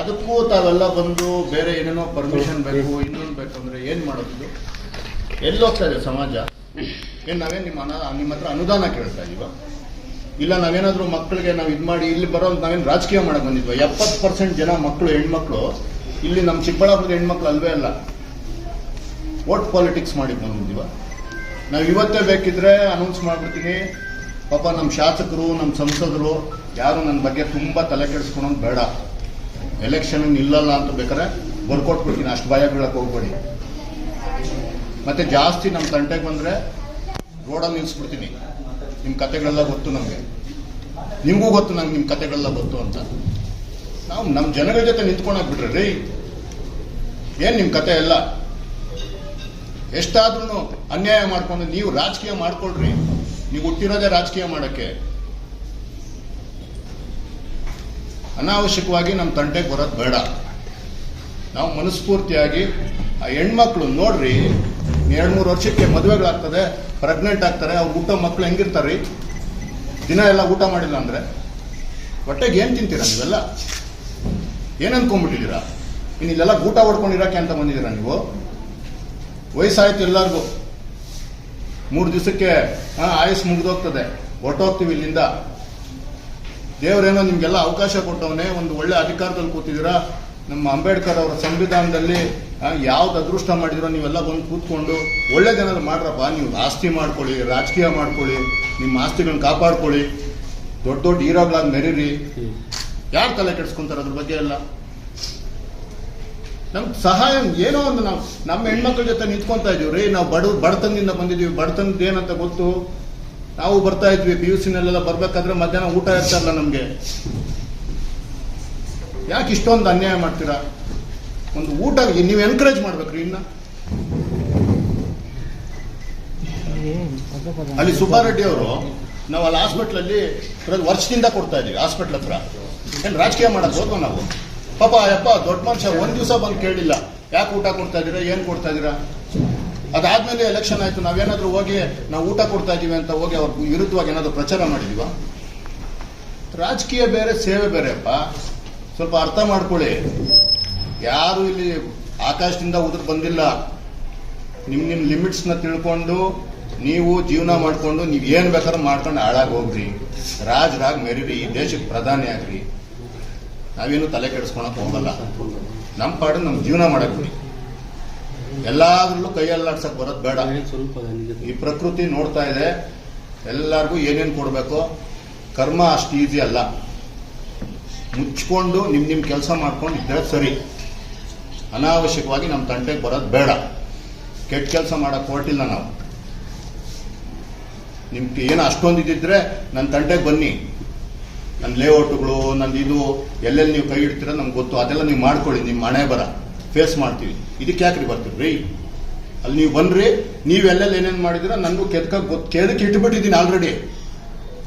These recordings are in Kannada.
ಅದಕ್ಕೂ ತಾವೆಲ್ಲ ಬಂದು ಬೇರೆ ಏನೇನೋ ಪರ್ಮಿಷನ್ ಬೇಕು, ಇನ್ನೊಂದು ಬೇಕು ಅಂದ್ರೆ ಏನ್ ಮಾಡೋದು ಎಲ್ಲೋಗ್ತಾ ಇದೆ ಸಮಾಜ? ಏನ್ ನಾವೇನ್ ನಿಮ್ಮ ಅನ ನಿಮ್ಮ ಹತ್ರ ಅನುದಾನ ಕೇಳ್ತಾ ಇದೀವ? ಇಲ್ಲ ನಾವೇನಾದ್ರೂ ಮಕ್ಕಳಿಗೆ ನಾವು ಇದು ಮಾಡಿ ಇಲ್ಲಿ ಬರೋ ನಾವೇನು ರಾಜಕೀಯ ಮಾಡಕ್ ಬಂದಿದ್ವಿ? ಎಪ್ಪತ್ತು ಪರ್ಸೆಂಟ್ ಜನ ಮಕ್ಕಳು ಹೆಣ್ಮಕ್ಳು ಇಲ್ಲಿ ನಮ್ಮ ಚಿಕ್ಕಬಳ್ಳಾಪುರದ ಹೆಣ್ಮಕ್ಳು ಅಲ್ವೇ ಅಲ್ಲ. ವೋಟ್ ಪಾಲಿಟಿಕ್ಸ್ ಮಾಡಿ ಬಂದಿದ್ದೀವ. ನಾವು ಇವತ್ತೇ ಬೇಕಿದ್ರೆ ಅನೌನ್ಸ್ ಮಾಡ್ಬಿಡ್ತೀನಿ. ಪಾಪ ನಮ್ಮ ಶಾಸಕರು ನಮ್ಮ ಸಂಸದರು, ಯಾರು ನನ್ನ ಬಗ್ಗೆ ತುಂಬ ತಲೆ ಕೆಡಿಸ್ಕೊಳೋದು ಬೇಡ. ಎಲೆಕ್ಷನ್ ನಿಲ್ಲಲ್ಲ ಅಂತ ಬೇಕಾದ್ರೆ ಬರ್ಕೊಟ್ಬಿಡ್ತೀನಿ ಅಷ್ಟು ಭಯ ಬೀಳಕ್ಕೆ ಹೋಗ್ಬೇಡಿ. ಮತ್ತೆ ಜಾಸ್ತಿ ನಮ್ಮ ತಂಟೆಗೆ ಬಂದರೆ ರೋಡಲ್ಲಿ ನಿಲ್ಲಿಸ್ಬಿಡ್ತೀನಿ ನಿಮ್ಮ ಕತೆಗಳೆಲ್ಲ ಗೊತ್ತು ನಮಗೆ. ನಿಮಗೂ ಗೊತ್ತು ನಂಗೆ ನಿಮ್ಮ ಕತೆಗಳೆಲ್ಲ ಗೊತ್ತು ಅಂತ. ನಾವು ನಮ್ಮ ಜನಗಳ ಜೊತೆ ನಿಂತ್ಕೊಳಕ್ ಬಿಡ್ರಿ ರೀ ಏನು ನಿಮ್ಮ ಕತೆ ಎಲ್ಲ? ಎಷ್ಟಾದ್ರೂ ಅನ್ಯಾಯ ಮಾಡ್ಕೊಂಡು ನೀವು ರಾಜಕೀಯ ಮಾಡ್ಕೊಳ್ರಿ. ನೀವು ಹುಟ್ಟಿರೋದೇ ರಾಜಕೀಯ ಮಾಡಕ್ಕೆ. ಅನಾವಶ್ಯಕವಾಗಿ ನಮ್ಮ ತಂಟೆಗೆ ಬರೋದು ಬೇಡ. ನಾವು ಮನಸ್ಫೂರ್ತಿಯಾಗಿ ಆ ಹೆಣ್ಮಕ್ಳು ನೋಡ್ರಿ ಎರಡು ಮೂರು ವರ್ಷಕ್ಕೆ ಮದುವೆಗಳಾಗ್ತದೆ ಪ್ರೆಗ್ನೆಂಟ್ ಆಗ್ತಾರೆ, ಅವ್ರು ಊಟ ಮಕ್ಳು ಹೆಂಗಿರ್ತಾರ್ರಿ? ದಿನ ಎಲ್ಲ ಊಟ ಮಾಡಿಲ್ಲ ಅಂದರೆ? ಹೊಟ್ಟೆಗೆ ಏನು ತಿಂತೀರಾ ನೀವೆಲ್ಲ? ಏನು ಅಂದ್ಕೊಂಡ್ಬಿಟ್ಟಿದ್ದೀರಾ ಇನ್ನು ಇಲ್ಲೆಲ್ಲ ಊಟ ಹೊಡ್ಕೊಂಡಿರಕ್ಕೆ ಅಂತ ಬಂದಿದ್ದೀರಾ ನೀವು? ವಯಸ್ಸಾಯ್ತು ಎಲ್ಲರಿಗೂ. ಮೂರು ದಿವಸಕ್ಕೆ ಆಯಸ್ಸು ಮುಗಿದೋಗ್ತದೆ. ಹೊರಟೋಗ್ತೀವಿ ಇಲ್ಲಿಂದ. ದೇವರೇನೋ ನಿಮ್ಗೆಲ್ಲ ಅವಕಾಶ ಕೊಟ್ಟವನೇ ಒಂದು ಒಳ್ಳೆ ಅಧಿಕಾರದಲ್ಲಿ ಕೂತಿದ್ದೀರಾ? ನಮ್ಮ ಅಂಬೇಡ್ಕರ್ ಅವರ ಸಂವಿಧಾನದಲ್ಲಿ ಯಾವ್ದು ಅದೃಷ್ಟ ಮಾಡಿದ್ರೋ ನೀವೆಲ್ಲ ಬಂದು ಕೂತ್ಕೊಂಡು ಒಳ್ಳೇದೇನಾದ್ರು ಮಾಡ್ರಪ್ಪ. ನೀವು ಆಸ್ತಿ ಮಾಡ್ಕೊಳ್ಳಿ, ರಾಜಕೀಯ ಮಾಡ್ಕೊಳ್ಳಿ, ನಿಮ್ಮ ಆಸ್ತಿಗಳನ್ನ ಕಾಪಾಡ್ಕೊಳ್ಳಿ. ದೊಡ್ಡ ದೊಡ್ಡ ಹೀರೋಗಳಾಗಿ ಮೆರೀರಿ. ಯಾರು ತಲೆ ಕೆಡಿಸ್ಕೊಂತಾರೆ ಅದ್ರ ಬಗ್ಗೆ ಎಲ್ಲ? ನಮ್ಗೆ ಸಹಾಯ, ಏನೋ ಒಂದು ನಾವು, ನಮ್ಮ ಹೆಣ್ಮಕ್ಳ ಜೊತೆ ನಿಂತ್ಕೊಂತ ಇದೀವಿ ರೀ ನಾವು ಬಡ, ಬಡತನದಿಂದ ಬಂದಿದ್ದೀವಿ ಬಡತನದ ಏನಂತ ಗೊತ್ತು? ನಾವು ಬರ್ತಾ ಇದ್ವಿ ಪಿ ಯು ಸಿನಲ್ಲೆಲ್ಲ ಬರ್ಬೇಕಾದ್ರೆ ಮಧ್ಯಾಹ್ನ ಊಟ ಇರ್ತಾರಲ್ಲ ನಮಗೆ. ಯಾಕೆ ಇಷ್ಟೊಂದು ಅನ್ಯಾಯ ಮಾಡ್ತೀರಾ? ಒಂದು ಊಟ, ನೀವು ಎನ್ಕರೇಜ್ ಮಾಡ್ಬೇಕ್ರಿ ಇನ್ನ. ಅಲ್ಲಿ ಸುಬ್ಬಾರೆಡ್ಡಿ ಅವರು, ನಾವು ಅಲ್ಲಿ ಹಾಸ್ಪಿಟ್ಲಲ್ಲಿ ವರ್ಷದಿಂದ ಕೊಡ್ತಾ ಇದೀವಿ ಹಾಸ್ಪಿಟ್ಲ್ ಹತ್ರ. ಏನು ರಾಜಕೀಯ ಮಾಡಕ್ ಹೋದ್ವ ನಾವು? ಪಾಪ ಯಪ್ಪ ದೊಡ್ಡ ಮನುಷ್ಯ ಒಂದ್ ದಿವಸ ಬಂದು ಕೇಳಿಲ್ಲ. ಯಾಕೆ ಊಟ ಕೊಡ್ತಾ ಇದೀರಾ ಏನ್ ಕೊಡ್ತಾ ಇದೀರಾ ಅದಾದ್ಮೇಲೆ ಎಲೆಕ್ಷನ್ ಆಯ್ತು, ನಾವೇನಾದ್ರೂ ಹೋಗಿ ನಾವು ಊಟ ಕೊಡ್ತಾ ಇದೀವಿ ಅಂತ ಹೋಗಿ ಅವ್ರ ವಿರುದ್ಧವಾಗಿ ಏನಾದ್ರು ಪ್ರಚಾರ ಮಾಡಿದೀವ? ರಾಜಕೀಯ ಬೇರೆ, ಸೇವೆ ಬೇರೆ ಅಪ್ಪ. ಸ್ವಲ್ಪ ಅರ್ಥ ಮಾಡ್ಕೊಳ್ಳಿ. ಯಾರು ಇಲ್ಲಿ ಆಕಾಶದಿಂದ ಉದ್ರ ಬಂದಿಲ್ಲ. ನಿಮ್ ನಿಮ್ ಲಿಮಿಟ್ಸ್ನ ತಿಳ್ಕೊಂಡು, ನೀವು ಜೀವನ ಮಾಡ್ಕೊಂಡು, ನೀವು ಏನು ಬೇಕಾದ್ರೂ ಮಾಡ್ಕೊಂಡು ಹಾಳಾಗಿ ಹೋಗ್ರಿ. ರಾಜರಾಗಿ ಮೆರೀರಿ, ಈ ದೇಶಕ್ಕೆ ಪ್ರಧಾನಿ ಆಗ್ರಿ. ನಾವೇನು ತಲೆ ಕೆಡಿಸ್ಕೊಳಕ್ ಹೋಗಲ್ಲ. ನಮ್ಮ ಪಾಡು ನಮ್ ಜೀವನ ಮಾಡಕ್ ಎಲ್ಲಾದ್ರಲ್ಲೂ ಕೈಯಲ್ಲಾಡ್ಸಕ್ ಬರೋದು ಬೇಡ. ಈ ಪ್ರಕೃತಿ ನೋಡ್ತಾ ಇದೆ. ಎಲ್ಲರಿಗೂ ಏನೇನು ಕೊಡಬೇಕು? ಕರ್ಮ ಅಷ್ಟು ಈಸಿ ಅಲ್ಲ. ಮುಚ್ಕೊಂಡು ನಿಮ್ ನಿಮ್ ಕೆಲಸ ಮಾಡ್ಕೊಂಡು ಇದ್ದರೆ ಸರಿ. ಅನಾವಶ್ಯಕವಾಗಿ ನಮ್ಮ ತಂಟೆಗೆ ಬರೋದು ಬೇಡ. ಕೆಟ್ಟ ಕೆಲಸ ಮಾಡಕ್ ಹೊರಟಿಲ್ಲ ನಾವು. ನಿಮ್ಗೆ ಏನು ಅಷ್ಟೊಂದು ಇದ್ದಿದ್ರೆ ನನ್ನ ತಂಟೆಗೆ ಬನ್ನಿ. ನನ್ನ ಲೇಔಟ್ಗಳು ನಂದು ಇದು ಎಲ್ಲೆಲ್ಲಿ ನೀವು ಕೈ ಇಡ್ತೀರ ನಮ್ಗೆ ಗೊತ್ತು. ಅದೆಲ್ಲ ನೀವು ಮಾಡ್ಕೊಳ್ಳಿ ನಿಮ್ಮ ಮನೆ ಬರ. ಫೇಸ್ ಮಾಡ್ತೀವಿ. ಇದಕ್ಕೆ ಯಾಕ್ರಿ ಬರ್ತೀರಿ? ಅಲ್ಲಿ ನೀವು ಬನ್ರಿ ನೀವು ಎಲ್ಲೆಲ್ಲಿ ಏನೇನು ಮಾಡಿದಿರ ನನಗೂ ಕೆದಕ ಗೊತ್ತು ಕೆದಕ್ಕೆ ಇಟ್ಬಿಟ್ಟಿದ್ದೀನಿ ಆಲ್ರೆಡಿ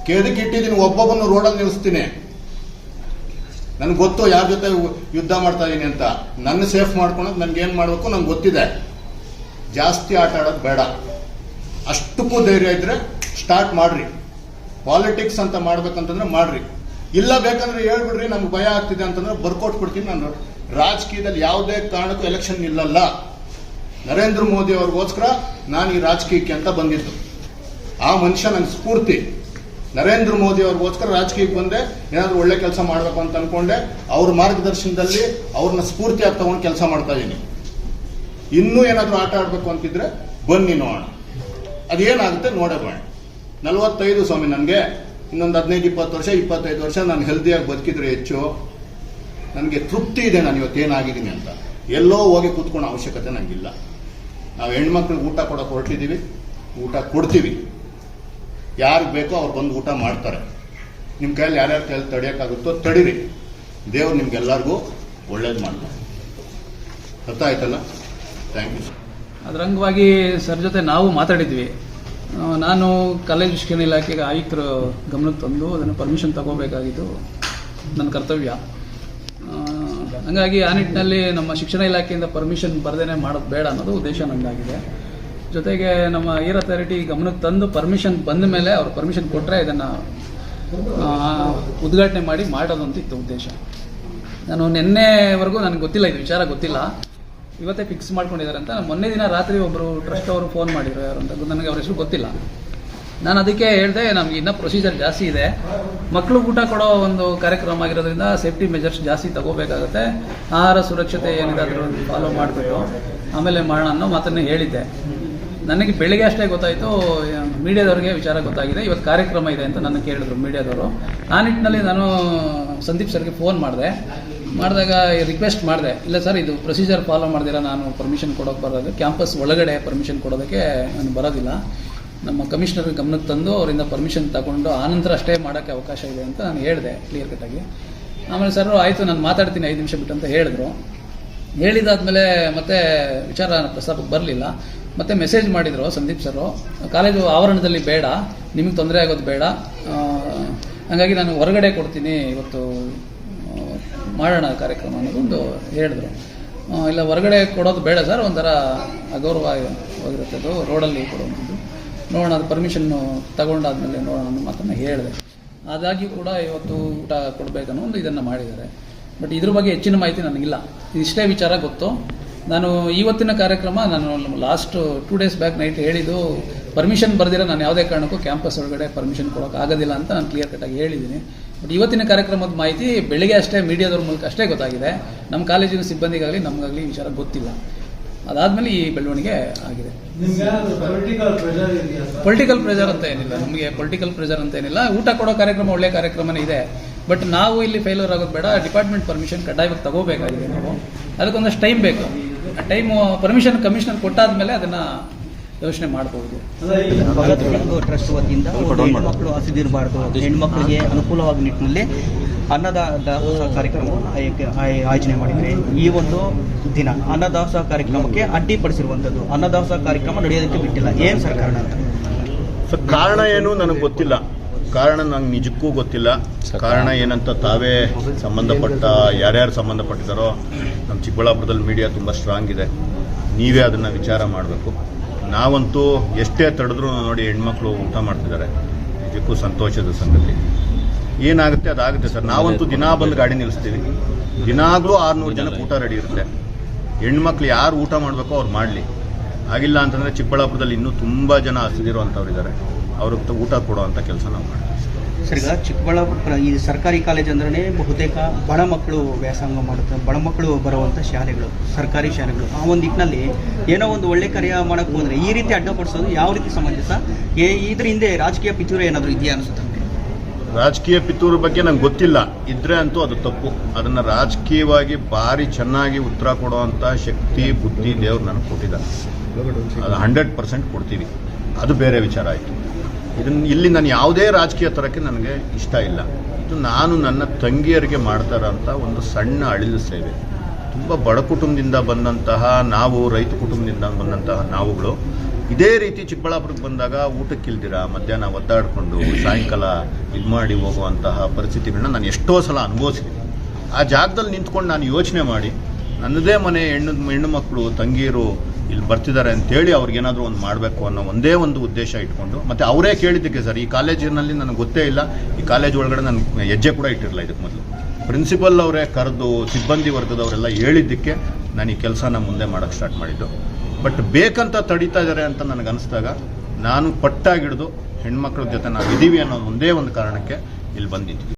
ಕೆದಕ್ಕೆ ಇಟ್ಟಿದ್ದೀನಿ ಒಬ್ಬೊಬ್ಬನು ರೋಡಲ್ಲಿ ನಿಲ್ಲಿಸ್ತೀನಿ ನನಗೆ ಗೊತ್ತು ಯಾರ ಜೊತೆ ಯುದ್ಧ ಮಾಡ್ತಾ ಇದ್ದೀನಿ ಅಂತ. ನನ್ನ ಸೇಫ್ ಮಾಡ್ಕೊಳೋದು, ನನಗೆ ಏನು ಮಾಡಬೇಕು ನಂಗೆ ಗೊತ್ತಿದೆ. ಜಾಸ್ತಿ ಆಟ ಆಡೋದು ಬೇಡ. ಅಷ್ಟಕ್ಕೂ ಧೈರ್ಯ ಇದ್ರೆ ಸ್ಟಾರ್ಟ್ ಮಾಡ್ರಿ. ಪಾಲಿಟಿಕ್ಸ್ ಅಂತ ಮಾಡ್ಬೇಕಂತಂದ್ರೆ ಮಾಡ್ರಿ. ಇಲ್ಲ ಬೇಕಂದ್ರೆ ಹೇಳ್ಬಿಡ್ರಿ, ನಮ್ಗೆ ಭಯ ಆಗ್ತಿದೆ ಅಂತಂದ್ರೆ ಬರ್ಕೊಟ್ಬಿಡ್ತೀನಿ ನಾನು. ರಾಜಕೀಯದಲ್ಲಿ ಯಾವುದೇ ಕಾರಣಕ್ಕೂ ಎಲೆಕ್ಷನ್ ನಿಲ್ಲಲ್ಲ. ನರೇಂದ್ರ ಮೋದಿ ಅವ್ರಿಗೋಸ್ಕರ ನಾನು ಈ ರಾಜಕೀಯಕ್ಕೆ ಅಂತ ಬಂದಿದ್ದು. ಆ ಮನುಷ್ಯ ನಂಗೆ ಸ್ಫೂರ್ತಿ. ನರೇಂದ್ರ ಮೋದಿ ಅವ್ರಿಗೋಸ್ಕರ ರಾಜಕೀಯಕ್ಕೆ ಬಂದೆ, ಏನಾದರೂ ಒಳ್ಳೆ ಕೆಲಸ ಮಾಡಬೇಕು ಅಂತ ಅನ್ಕೊಂಡೆ, ಅವ್ರ ಮಾರ್ಗದರ್ಶನದಲ್ಲಿ ಅವ್ರನ್ನ ಸ್ಫೂರ್ತಿಯಾಗಿ ತಗೊಂಡು ಕೆಲಸ ಮಾಡ್ತಾ ಇದ್ದೀನಿ. ಇನ್ನೂ ಏನಾದರೂ ಆಟ ಆಡಬೇಕು ಅಂತಿದ್ರೆ ಬನ್ನಿ ನೋಡೋಣ. ಅದೇನಾಗುತ್ತೆ ನೋಡೋಣ. ನಲವತ್ತೈದು ಸ್ವಾಮಿ ನನಗೆ. ಇನ್ನೊಂದು ಹದಿನೈದು, ಇಪ್ಪತ್ತು ವರ್ಷ, ಇಪ್ಪತ್ತೈದು ವರ್ಷ ನಾನು ಹೆಲ್ದಿಯಾಗಿ ಬದುಕಿದ್ರೆ ಹೆಚ್ಚು. ನನಗೆ ತೃಪ್ತಿ ಇದೆ, ನಾನು ಇವತ್ತು ಏನಾಗಿದ್ದೀನಿ ಅಂತ. ಎಲ್ಲೋ ಹೋಗಿ ಕೂತ್ಕೊಳ್ಳೋ ಅವಶ್ಯಕತೆ ನನಗಿಲ್ಲ ನಾವು ಹೆಣ್ಮಕ್ಳಿಗೆ ಊಟ ಕೊಡೋಕೆ ಹೊರಟಿದ್ದೀವಿ, ಊಟ ಕೊಡ್ತೀವಿ. ಯಾರಿಗೆ ಬೇಕೋ ಅವ್ರು ಬಂದು ಊಟ ಮಾಡ್ತಾರೆ. ನಿಮ್ಮ ಕೈಯಲ್ಲಿ ಯಾರ್ಯಾರ ಕೈಯಲ್ಲಿ ತಡೆಯೋಕ್ಕಾಗುತ್ತೋ ತಡೀರಿ. ದೇವ್ರು ನಿಮ್ಗೆಲ್ಲರಿಗೂ ಒಳ್ಳೇದು ಮಾಡ್ತಾರೆ ಅರ್ಥ ಆಯ್ತಲ್ಲ ಥ್ಯಾಂಕ್ ಯು ಅದರ ಅಂಗವಾಗಿ ಸರ್ ಜೊತೆ ನಾವು ಮಾತಾಡಿದ್ವಿ. ನಾನು ಕಾಲೇಜ್ ಶಿಕ್ಷಣ ಇಲಾಖೆಗೆ ಆಯುಕ್ತರು ಗಮನಕ್ಕೆ ತಂದು ಅದನ್ನು ಪರ್ಮಿಷನ್ ತಗೋಬೇಕಾಗಿದ್ದು ನನ್ನ ಕರ್ತವ್ಯ. ಹಂಗಾಗಿ ಆ ನಿಟ್ಟಿನಲ್ಲಿ ನಮ್ಮ ಶಿಕ್ಷಣ ಇಲಾಖೆಯಿಂದ ಪರ್ಮಿಷನ್ ಬರದೇನೆ ಮಾಡೋದು ಬೇಡ ಅನ್ನೋದು ಉದ್ದೇಶ ನಮ್ದಾಗಿದೆ ಜೊತೆಗೆ ನಮ್ಮ ಏರ್ ಅಥಾರಿಟಿ ಗಮನಕ್ಕೆ ತಂದು ಪರ್ಮಿಷನ್ ಬಂದ ಮೇಲೆ ಅವ್ರು ಪರ್ಮಿಷನ್ ಕೊಟ್ಟರೆ ಇದನ್ನು ಉದ್ಘಾಟನೆ ಮಾಡಿ ಮಾಡೋದು ಅಂತ ಇತ್ತು ಉದ್ದೇಶ. ನಾನು ನಿನ್ನೆವರೆಗೂ ನನಗೆ ಗೊತ್ತಿಲ್ಲ, ಇದು ವಿಚಾರ ಗೊತ್ತಿಲ್ಲ. ಇವತ್ತೇ ಫಿಕ್ಸ್ ಮಾಡ್ಕೊಂಡಿದ್ದಾರೆ ಅಂತ ಮೊನ್ನೆ ದಿನ ರಾತ್ರಿ ಒಬ್ಬರು ಟ್ರಸ್ಟ್ ಅವರು ಫೋನ್ ಮಾಡಿದ್ರು ಯಾರು ಅಂತ. ನನಗೆ ಅವ್ರ ಹೆಸರು ಗೊತ್ತಿಲ್ಲ. ನಾನು ಅದಕ್ಕೆ ಹೇಳಿದೆ, ನಮ್ಗೆ ಇನ್ನೂ ಪ್ರೊಸೀಜರ್ ಜಾಸ್ತಿ ಇದೆ. ಮಕ್ಕಳು ಊಟ ಕೊಡೋ ಒಂದು ಕಾರ್ಯಕ್ರಮ ಆಗಿರೋದ್ರಿಂದ ಸೇಫ್ಟಿ ಮೆಜರ್ಸ್ ಜಾಸ್ತಿ ತಗೋಬೇಕಾಗುತ್ತೆ. ಆಹಾರ ಸುರಕ್ಷತೆ ಏನಿದೆ ಅದರ ಫಾಲೋ ಮಾಡಿಬಿಟ್ಟು ಆಮೇಲೆ ಮಾಡೋಣ ಅನ್ನೋ ಮಾತನ್ನು ಹೇಳಿದ್ದೆ. ನನಗೆ ಬೆಳಿಗ್ಗೆ ಅಷ್ಟೇ ಗೊತ್ತಾಯಿತು, ಮೀಡಿಯಾದವ್ರಿಗೆ ವಿಚಾರ ಗೊತ್ತಾಗಿದೆ. ಇವತ್ತು ಕಾರ್ಯಕ್ರಮ ಇದೆ ಅಂತ ನನ್ನ ಕೇಳಿದ್ರು ಮೀಡಿಯಾದವರು. ಆ ನಿಟ್ಟಿನಲ್ಲಿ ನಾನು ಸಂದೀಪ್ ಸರ್ಗೆ ಫೋನ್ ಮಾಡಿದೆ. ಮಾಡಿದಾಗ ರಿಕ್ವೆಸ್ಟ್ ಮಾಡಿದೆ, ಇಲ್ಲ ಸರ್, ಇದು ಪ್ರೊಸೀಜರ್ ಫಾಲೋ ಮಾಡಿದಿರ? ನಾನು ಪರ್ಮಿಷನ್ ಕೊಡೋಕೆ ಬರೋದು ಕ್ಯಾಂಪಸ್ ಒಳಗಡೆ ಪರ್ಮಿಷನ್ ಕೊಡೋದಕ್ಕೆ ನಾನು ಬರೋದಿಲ್ಲ. ನಮ್ಮ ಕಮಿಷನರ್ ಗಮನಕ್ಕೆ ತಂದು ಅವರಿಂದ ಪರ್ಮಿಷನ್ ತಗೊಂಡು ಆನಂತರ ಅಷ್ಟೇ ಮಾಡೋಕ್ಕೆ ಅವಕಾಶ ಇದೆ ಅಂತ ನಾನು ಹೇಳಿದೆ ಕ್ಲಿಯರ್ ಕಟ್ಟಾಗಿ ಆಮೇಲೆ ಸರ್ ಆಯಿತು, ನಾನು ಮಾತಾಡ್ತೀನಿ ಐದು ನಿಮಿಷ ಬಿಟ್ಟು ಅಂತ ಹೇಳಿದ್ರು. ಹೇಳಿದಾದ್ಮೇಲೆ ಮತ್ತೆ ವಿಚಾರ ಪ್ರಸ್ತಾಪಕ್ಕೆ ಬರಲಿಲ್ಲ. ಮತ್ತೆ ಮೆಸೇಜ್ ಮಾಡಿದರು ಸಂದೀಪ್ ಸರು ಕಾಲೇಜು ಆವರಣದಲ್ಲಿ ಬೇಡ, ನಿಮಗೆ ತೊಂದರೆ ಆಗೋದು ಬೇಡ. ಹಾಗಾಗಿ ನಾನು ಹೊರಗಡೆ ಕೊಡ್ತೀನಿ ಇವತ್ತು ಮಾಡೋಣ ಕಾರ್ಯಕ್ರಮ ಅನ್ನೋದೊಂದು ಹೇಳಿದ್ರು. ಇಲ್ಲ, ಹೊರಗಡೆ ಕೊಡೋದು ಬೇಡ ಸರ್ ಒಂಥರ ಅಗೌರವವಾಗಿರುತ್ತೆ ಅದು ರೋಡಲ್ಲಿ ಕೊಡುವಂಥದ್ದು. ನೋಡೋಣ, ಅದು ಪರ್ಮಿಷನ್ನು ತಗೊಂಡಾದ್ಮೇಲೆ ನೋಡೋಣ ಅನ್ನೋ ಮಾತನ್ನು ಹೇಳಿದೆ. ಆದಾಗ್ಯೂ ಕೂಡ ಇವತ್ತು ಊಟ ಕೊಡಬೇಕನ್ನೋ ಒಂದು ಇದನ್ನು ಮಾಡಿದ್ದಾರೆ. ಬಟ್ ಇದ್ರ ಬಗ್ಗೆ ಹೆಚ್ಚಿನ ಮಾಹಿತಿ ನನಗಿಲ್ಲ. ಇಷ್ಟೇ ವಿಚಾರ ಗೊತ್ತು. ನಾನು ಇವತ್ತಿನ ಕಾರ್ಯಕ್ರಮ, ನಾನು last two days back night ಹೇಳಿದ್ದು ಪರ್ಮಿಷನ್ ಬರೆದಿರೋ ನಾನು ಯಾವುದೇ ಕಾರಣಕ್ಕೂ ಕ್ಯಾಂಪಸ್ ಒಳಗಡೆ ಪರ್ಮಿಷನ್ ಕೊಡೋಕೆ ಆಗೋದಿಲ್ಲ ಅಂತ ನಾನು ಕ್ಲಿಯರ್ ಕಟ್ಟಾಗಿ ಹೇಳಿದ್ದೀನಿ. ಬಟ್ ಇವತ್ತಿನ ಕಾರ್ಯಕ್ರಮದ ಮಾಹಿತಿ ಬೆಳಿಗ್ಗೆ ಅಷ್ಟೇ ಮೀಡಿಯಾದವ್ರ ಮೂಲಕ ಅಷ್ಟೇ ಗೊತ್ತಾಗಿದೆ. ನಮ್ಮ ಕಾಲೇಜಿನ ಸಿಬ್ಬಂದಿಗಾಗಲಿ, ನಮಗಾಗಲಿ ವಿಚಾರ ಗೊತ್ತಿಲ್ಲ. ಅದಾದಮೇಲೆ ಈ ಬೆಳವಣಿಗೆ ಆಗಿದೆ. ನಿಮ್ಗೆ ಪೊಲಿಟಿಕಲ್ ಪ್ರೆಷರ್ ಇದೆಯಾ ಸರ್? ಪೊಲಿಟಿಕಲ್ ಪ್ರೆಷರ್ ಅಂತ ಏನಿಲ್ಲ. ನಮಗೆ ಪೊಲಿಟಿಕಲ್ ಪ್ರೆಷರ್ ಅಂತ ಏನಿಲ್ಲ. ಊಟ ಕೊಡೋ ಕಾರ್ಯಕ್ರಮ ಒಳ್ಳೆ ಕಾರ್ಯಕ್ರಮನೇ ಇದೆ. ಬಟ್ ನಾವು ಇಲ್ಲಿ ಫೇಲ್ಯೂರ್ ಆಗೋದು ಬೇಡ. ಡಿಪಾರ್ಟ್ಮೆಂಟ್ ಪರ್ಮಿಷನ್ ಕಡ್ಡಾಯವಾಗಿ ತಗೋಬೇಕಾಗಿದೆ ನಾವು. ಅದಕ್ಕೊಂದಷ್ಟು ಟೈಮ್ ಬೇಕು. ಆ ಟೈಮು ಪರ್ಮಿಷನ್ ಕಮಿಷನರ್ ಕೊಟ್ಟಾದ್ಮೇಲೆ ಅದನ್ನ ಯೋಚನೆ ಮಾಡಬಹುದು ಅಲ್ಲ ಭಗತ್ ಸಿಂಗ್ ಟ್ರಸ್ಟ್ ವತಿಯಿಂದ ಹೆಣ್ಮಕ್ಳು ಹಸಿದಿರಬಾರ್ದು. ಹೆಣ್ಮಕ್ಳಿಗೆ ಅನುಕೂಲವಾಗಿ ನಿಟ್ಟಿನಲ್ಲಿ ಅನ್ನದಾಸೋಹ ಕಾರ್ಯಕ್ರಮವನ್ನು ಆಯೋಜನೆ ಮಾಡಿದ್ರೆ ಈ ಒಂದು ದಿನ ಅನ್ನದಾಸೋಹ ಕಾರ್ಯಕ್ರಮಕ್ಕೆ ಅಡ್ಡಿಪಡಿಸಿರುವಂಥದ್ದು. ಅನ್ನದಾಸೋಹ ಕಾರ್ಯಕ್ರಮ ನಡೆಯೋದಕ್ಕೆ ಬಿಟ್ಟಿಲ್ಲ. ಏನು ಸರ್ ಕಾರಣ ಅಂತ? ಕಾರಣ ಏನು ನನಗೆ ಗೊತ್ತಿಲ್ಲ. ಕಾರಣ ನಂಗೆ ನಿಜಕ್ಕೂ ಗೊತ್ತಿಲ್ಲ. ಕಾರಣ ಏನಂತ ತಾವೇ ಸಂಬಂಧಪಟ್ಟ, ಯಾರ್ಯಾರು ಸಂಬಂಧಪಟ್ಟಿದ್ದಾರೋ ನಮ್ಮ ಚಿಕ್ಕಬಳ್ಳಾಪುರದಲ್ಲಿ ಮೀಡಿಯಾ ತುಂಬ ಸ್ಟ್ರಾಂಗ್ ಇದೆ. ನೀವೇ ಅದನ್ನು ವಿಚಾರ ಮಾಡಬೇಕು. ನಾವಂತೂ ಎಷ್ಟೇ ತಡೆದ್ರೂ ನೋಡಿ ಹೆಣ್ಮಕ್ಳು ಊಟ ಮಾಡ್ತಿದ್ದಾರೆ. ನಿಜಕ್ಕೂ ಸಂತೋಷದ ಸಂಗತಿ. ಏನಾಗುತ್ತೆ ಅದಾಗುತ್ತೆ ಸರ್. ನಾವಂತೂ ದಿನಾ ಬಂದು ಗಾಡಿ ನಿಲ್ಲಿಸ್ತೀವಿ ದಿನಾಗ್ಲೂ ಆರುನೂರು ಜನಕ್ಕೆ ಊಟ ರೆಡಿ ಇರುತ್ತೆ. ಹೆಣ್ಮಕ್ಳು ಯಾರು ಊಟ ಮಾಡಬೇಕೋ ಅವ್ರು ಮಾಡಲಿ. ಆಗಿಲ್ಲ ಅಂತಂದರೆ ಚಿಕ್ಕಬಳ್ಳಾಪುರದಲ್ಲಿ ಇನ್ನೂ ತುಂಬ ಜನ ಹಸಿದಿರುವಂಥವ್ರಿದ್ದಾರೆ ಅವ್ರಿಗೆ ಊಟ ಕೊಡುವಂಥ ಕೆಲಸ ನಾವು ಮಾಡ್ತೀವಿ. ಸರ್, ಈಗ ಚಿಕ್ಕಬಳ್ಳಾಪುರ, ಈ ಸರ್ಕಾರಿ ಕಾಲೇಜ್ ಅಂದ್ರೆ ಬಹುತೇಕ ಬಡ ಮಕ್ಕಳು ವ್ಯಾಸಂಗ ಮಾಡುತ್ತೆ, ಬಡ ಮಕ್ಕಳು ಬರುವಂಥ ಶಾಲೆಗಳು, ಸರ್ಕಾರಿ ಶಾಲೆಗಳು. ಆ ಒಂದು ನಿಟ್ಟಿನಲ್ಲಿ ಏನೋ ಒಂದು ಒಳ್ಳೆ ಕಾರ್ಯ ಮಾಡೋಕೆ ಹೋದ್ರೆ ಈ ರೀತಿ ಅಡ್ಡಪಡಿಸೋದು ಯಾವ ರೀತಿ ಸಂಬಂಧಿಸ ಏ, ಇದ್ರ ಹಿಂದೆ ರಾಜಕೀಯ ಪಿತೂರಿ ಏನಾದರೂ ಇದೆಯಾ ಅನಿಸುತ್ತೆ? ರಾಜಕೀಯ ಪಿತೂರ ಬಗ್ಗೆ ನಂಗೆ ಗೊತ್ತಿಲ್ಲ. ಇದ್ರೆ ಅಂತೂ ಅದು ತಪ್ಪು. ಅದನ್ನು ರಾಜಕೀಯವಾಗಿ ಭಾರಿ ಚೆನ್ನಾಗಿ ಉತ್ತರ ಕೊಡುವಂತ ಶಕ್ತಿ, ಬುದ್ಧಿ ದೇವ್ರು ನನಗೆ ಕೊಟ್ಟಿದ್ದಾರೆ. ಅದು ಹಂಡ್ರೆಡ್ ಪರ್ಸೆಂಟ್ ಕೊಡ್ತೀವಿ. ಅದು ಬೇರೆ ವಿಚಾರ ಆಯಿತು. ಇದನ್ನು ಇಲ್ಲಿ ನಾನು ಯಾವುದೇ ರಾಜಕೀಯ ತರಕ್ಕೆ ನನಗೆ ಇಷ್ಟ ಇಲ್ಲ. ಇದು ನಾನು ನನ್ನ ತಂಗಿಯರಿಗೆ ಮಾಡ್ತಾ ಅಂತ ಒಂದು ಸಣ್ಣ ಅಳಿಲು ಸೇವೆ. ತುಂಬ ಬಡ ಕುಟುಂಬದಿಂದ ಬಂದಂತಹ ನಾವು, ರೈತ ಕುಟುಂಬದಿಂದ ಬಂದಂತಹ ನಾವುಗಳು ಇದೇ ರೀತಿ ಚಿಕ್ಕಬಳ್ಳಾಪುರಕ್ಕೆ ಬಂದಾಗ ಊಟಕ್ಕೆ ಇಲ್ದಿರ ಮಧ್ಯಾಹ್ನ ಒದ್ದಾಡಿಕೊಂಡು ಸಾಯಂಕಾಲ ಇದು ಮಾಡಿ ಹೋಗುವಂತಹ ಪರಿಸ್ಥಿತಿಗಳನ್ನ ನಾನು ಎಷ್ಟೋ ಸಲ ಅನುಭವಿಸಿದ್ದೀನಿ. ಆ ಜಾಗದಲ್ಲಿ ನಿಂತ್ಕೊಂಡು ನಾನು ಯೋಚನೆ ಮಾಡಿ, ನನ್ನದೇ ಮನೆ ಹೆಣ್ಣು ಹೆಣ್ಣು ಮಕ್ಕಳು, ತಂಗಿಯರು ಇಲ್ಲಿ ಬರ್ತಿದ್ದಾರೆ ಅಂತೇಳಿ ಅವ್ರಿಗೇನಾದರೂ ಒಂದು ಮಾಡಬೇಕು ಅನ್ನೋ ಒಂದೇ ಒಂದು ಉದ್ದೇಶ ಇಟ್ಕೊಂಡು, ಮತ್ತು ಅವರೇ ಕೇಳಿದ್ದಕ್ಕೆ ಸರ್, ಈ ಕಾಲೇಜಿನಲ್ಲಿ ನನಗೆ ಗೊತ್ತೇ ಇಲ್ಲ, ಈ ಕಾಲೇಜ್ ಒಳಗಡೆ ನನ್ನ ಹೆಜ್ಜೆ ಕೂಡ ಇಟ್ಟಿರಲಿಲ್ಲ ಇದಕ್ಕೆ ಮೊದಲು. ಪ್ರಿನ್ಸಿಪಲ್ ಅವರೇ ಕರೆದು, ಸಿಬ್ಬಂದಿ ವರ್ಗದವರೆಲ್ಲ ಹೇಳಿದ್ದಕ್ಕೆ ನಾನು ಈ ಕೆಲಸನ ಮುಂದೆ ಮಾಡೋಕ್ಕೆ ಸ್ಟಾರ್ಟ್ ಮಾಡಿದ್ದು. ಬಟ್ ಬೇಕಂತ ತಡೀತಾ ಇದ್ದಾರೆ ಅಂತ ನನಗೆ ಅನಿಸ್ದಾಗ ನಾನು ಪಟ್ಟಾಗಿಡ್ದು ಹೆಣ್ಮಕ್ಳ ಜೊತೆ ನಾವು ಇದ್ದೀವಿ ಅನ್ನೋ ಒಂದೇ ಒಂದು ಕಾರಣಕ್ಕೆ ಇಲ್ಲಿ ಬಂದಿದ್ವಿ.